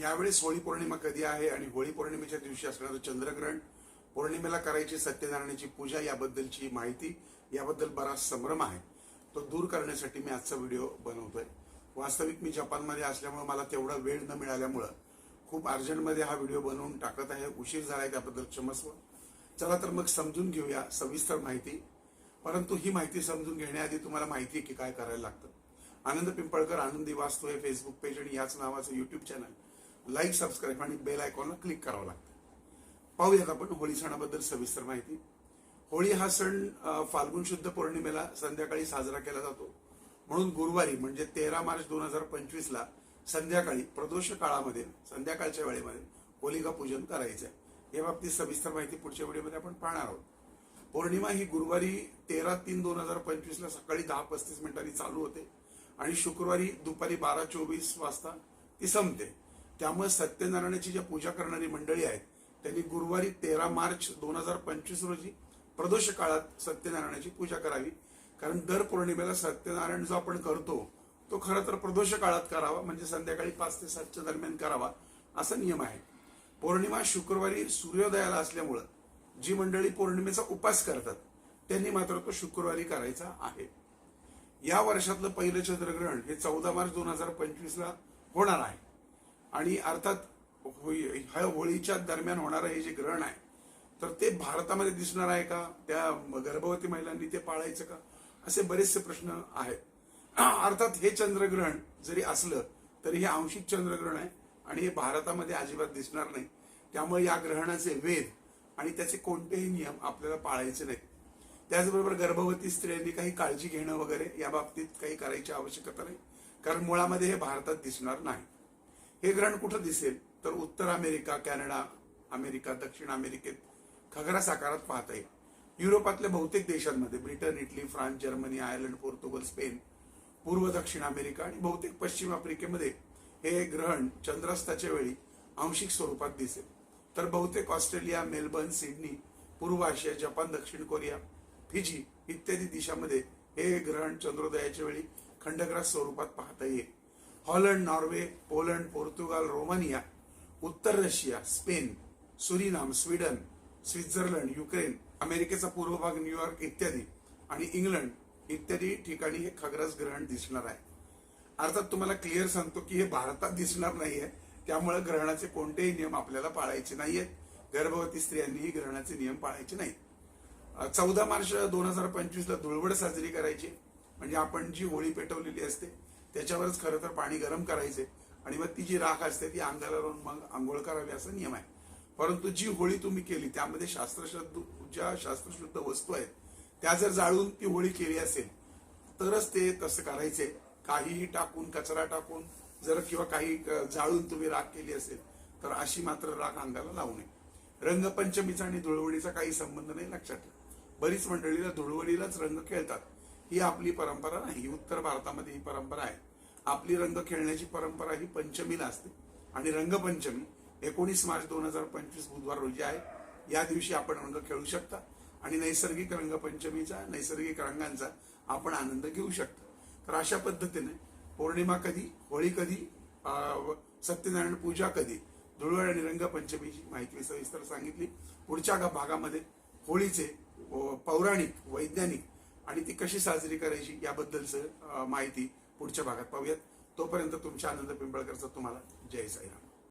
यावेळेस होळी पौर्णिमा कधी आहे आणि होळी पौर्णिमेच्या दिवशी असणारं चंद्रग्रहण पौर्णिमेला करायची सत्यनारायणाची पूजा याबद्दलची माहिती याबद्दल बराच संभ्रम आहे. तो दूर करण्यासाठी मी आजचा व्हिडिओ बनवतोय. वास्तविक मी जपानमध्ये असल्यामुळे मला तेवढा वेळ न मिळाल्यामुळं खूप अर्जंटमध्ये हा व्हिडिओ बनवून टाकत आहे. उशीर झालाय त्याबद्दल क्षमस्व. चला तर मग समजून घेऊया सविस्तर माहिती. परंतु ही माहिती समजून घेण्याआधी तुम्हाला माहिती आहे की काय करायला लागतं. आनंद पिंपळकर आनंदी वास्तू हे फेसबुक पेज आणि याच नावाचं युट्यूब चॅनल लाईक सबस्क्राईब आणि बेल आयकॉनला क्लिक करावं लागतं. पाहूयात आपण होळी सणाबद्दल सविस्तर माहिती. होळी हा सण फाल्गुन शुद्ध पौर्णिमेला संध्याकाळी साजरा केला जातो. म्हणून गुरुवारी म्हणजे तेरा मार्च दोन हजार पंचवीसला संध्याकाळी प्रदोष काळामध्ये संध्याकाळच्या वेळेमध्ये होलिका पूजन करायचं आहे. या बाबतीत सविस्तर माहिती पुढच्या व्हिडिओमध्ये आपण पाहणार आहोत. पौर्णिमा ही गुरुवारी तेरा तीन दोन हजार पंचवीसला सकाळी दहा पस्तीस मिनिटांनी चालू होते आणि शुक्रवारी दुपारी बारा चोवीस वाजता ती संपते. त्यामुळे सत्यनारायणाची ज्या पूजा करणारी मंडळी आहेत त्यांनी गुरुवारी तेरा मार्च दोन हजार पंचवीस रोजी प्रदोष काळात सत्यनारायणाची पूजा करावी. कारण दर पौर्णिमेला सत्यनारायण जो आपण करतो तो खरं तर प्रदोष काळात करावा म्हणजे संध्याकाळी पाच ते सातच्या दरम्यान करावा असा नियम आहे. पौर्णिमा शुक्रवारी सूर्योदयाला असल्यामुळं जी मंडळी पौर्णिमेचा उपास करतात त्यांनी मात्र तो शुक्रवारी करायचा आहे. या वर्षातलं पहिलं चंद्रग्रहण हे चौदा मार्च दोन हजार पंचवीसला होणार आहे. आणि अर्थात होळीच्या दरम्यान होणारं हे जे ग्रहण आहे तर ते भारतामध्ये दिसणार आहे का? त्या गर्भवती महिलांनी ते पाळायचं का? असे बरेचसे प्रश्न आहेत. अर्थात हे चंद्रग्रहण जरी असलं तरी हे आंशिक चंद्रग्रहण आहे आणि हे भारतामध्ये अजिबात दिसणार नाही. त्यामुळे या ग्रहणाचे वेद आणि त्याचे कोणतेही नियम आपल्याला पाळायचे नाहीत. त्याचबरोबर गर्भवती स्त्रियांनी काही काळजी घेणं वगैरे या बाबतीत काही करायची आवश्यकता नाही कारण मुळामध्ये हे भारतात दिसणार नाही. हे ग्रहण कुठं दिसेल? तर उत्तर अमेरिका कॅनडा अमेरिका दक्षिण अमेरिकेत खगरा साकारात पाहता येईल. युरोपातल्या बहुतेक देशांमध्ये Britain Italy France Germany Ireland Portugal Spain पूर्व दक्षिण अमेरिका आणि बहुतेक पश्चिम आफ्रिकेमध्ये हे ग्रहण चंद्रास्ताच्या वेळी आंशिक स्वरूपात दिसेल. तर बहुतेक ऑस्ट्रेलिया मेलबर्न सिडनी पूर्व आशिया जपान दक्षिण कोरिया फिजी इत्यादी देशांमध्ये हे ग्रहण चंद्रोदयाच्या वेळी खंडग्रास स्वरूपात पाहता येईल. Holland Norway Poland Portugal Romania उत्तर Russia Spain Suriname Sweden Switzerland Ukraine अमेरिकेचा पूर्व भाग न्यूयॉर्क इत्यादी आणि इंग्लंड इत्यादी ठिकाणी हे खग्रस ग्रहण दिसणार आहे. अर्थात तुम्हाला क्लिअर सांगतो की हे भारतात दिसणार नाहीये. त्यामुळे ग्रहणाचे कोणतेही नियम आपल्याला पाळायचे नाहीयेत. गर्भवती स्त्रियांनीही ग्रहणाचे नियम पाळायचे नाहीत. चौदा मार्च दोन हजार पंचवीस ला धुळवड साजरी करायची. म्हणजे आपण जी होळी पेटवलेली असते त्याच्यावरच खरं तर पाणी गरम करायचे. आणि मग ती जी राख असते ती अंगाला लावून मग आंघोळ करावी असा नियम आहे. परंतु जी होळी तुम्ही केली त्यामध्ये शास्त्रशुद्ध ज्या शास्त्रशुद्ध वस्तू आहेत त्या जर जाळून ती होळी केली असेल तरच ते तसं करायचे. काहीही टाकून कचरा टाकून जर किंवा काही जाळून तुम्ही राख केली असेल तर अशी मात्र राख अंगाला लावू नये. रंगपंचमीचा आणि धुळवडीचा काही संबंध नाही लक्षात ठेवा. बरीच मंडळीला धुळवडीलाच रंग खेळतात. ही आपली परंपरा नाही ही उत्तर भारतामध्ये ही परंपरा आहे. आपली रंग खेळण्याची परंपरा ही पंचमीला असते. आणि रंगपंचमी एकोणीस मार्च दोन हजार पंचवीस बुधवार रोजी आहे. या दिवशी आपण रंग खेळू शकता आणि नैसर्गिक रंगपंचमीचा नैसर्गिक रंगांचा आपण आनंद घेऊ शकता. तर अशा पद्धतीने पौर्णिमा कधी होळी कधी सत्यनारायण पूजा कधी धुळवड आणि रंगपंचमीची माहिती मी सविस्तर सांगितली. पुढच्या भागामध्ये होळीचे पौराणिक वैज्ञानिक आणि ती कशी साजरी करायची याबद्दलचं माहिती पुढच्या भागात पाहूयात. तोपर्यंत तुमच्या आनंद पिंपळकरचा तुम्हाला जय साईराम.